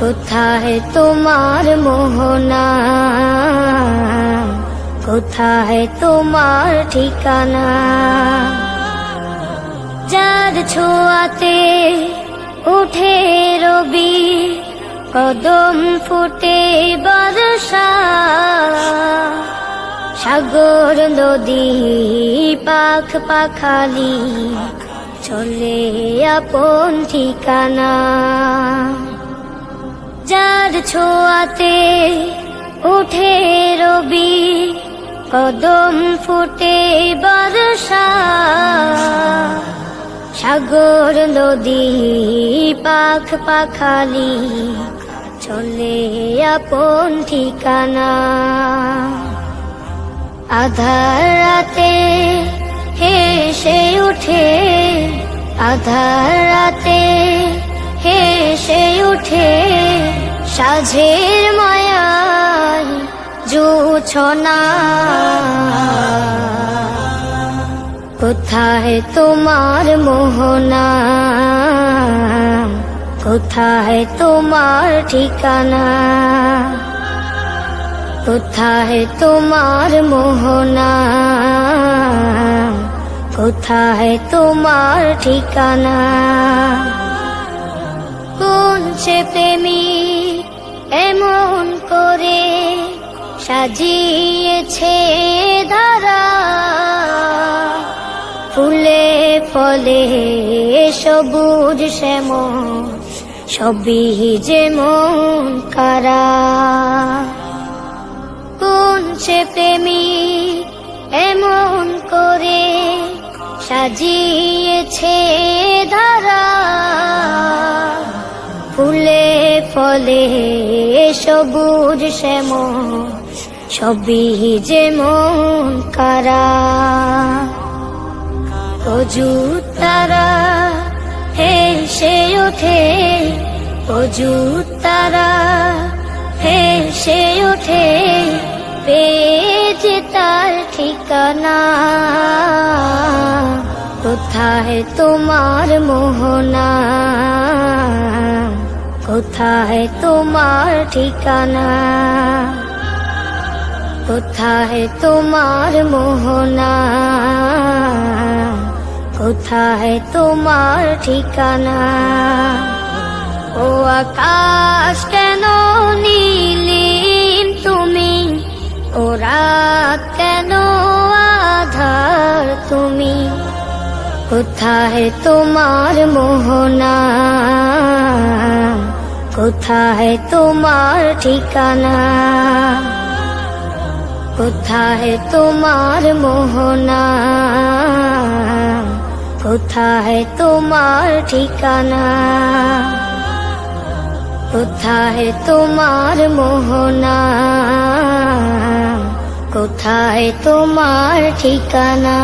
কোথায় তোমার মোহনা? কোথায় তোমার ঠিকানা? যার ছোঁয়াতে উঠে রবি, কদম ফুটে বর্ষা। সাগর, নদী, পাখ, পাখালি, চলে আপন ঠিকানা। যার ছোঁয়াতে উঠে রবি, কদম ফুটে বর্ষা। সাগর, নদী, পাখ, পাখালি চলে আপন ঠিকানা। আধার রাতে হেসে উঠে, আধার রাতে হেসে উঠে সাঝের মায়ায় জুছনা। কোথায় তোমার মোহনা? কোথায় তোমার ঠিকানা? কোথায় তোমার মোহনা? কোথায় তোমার ঠিকানা? কোন সে প্রেমী এমন করে সাজিয়েছে ধারা ফুলে ফলে সবুজ শ্যামল, সবই যেমন কারা? কোন সে প্রেমী এমন করে সাজিয়েছে ফুলে সবুজ শ্যামল সবই যেমন কারা। অজু তারা হেসে ওঠে, অজু তারা হেসে ওঠে, পেয়েছে তার ঠিকানা। কোথায় তোমার মোহনা? কোথায় তোমার ঠিকানা? কোথায় তোমার মোহনা? কোথায় তোমার ঠিকানা? ও আকাশ কেন নীলিম তুমি? ও রাত কেন আধার তুমি? কোথায় তোমার মোহনা? কোথায় তোমার ঠিকানা? কোথায় তোমার মোহনা? কোথায় তোমার ঠিকানা? কোথায় তোমার মোহনা? কোথায় তোমার ঠিকানা?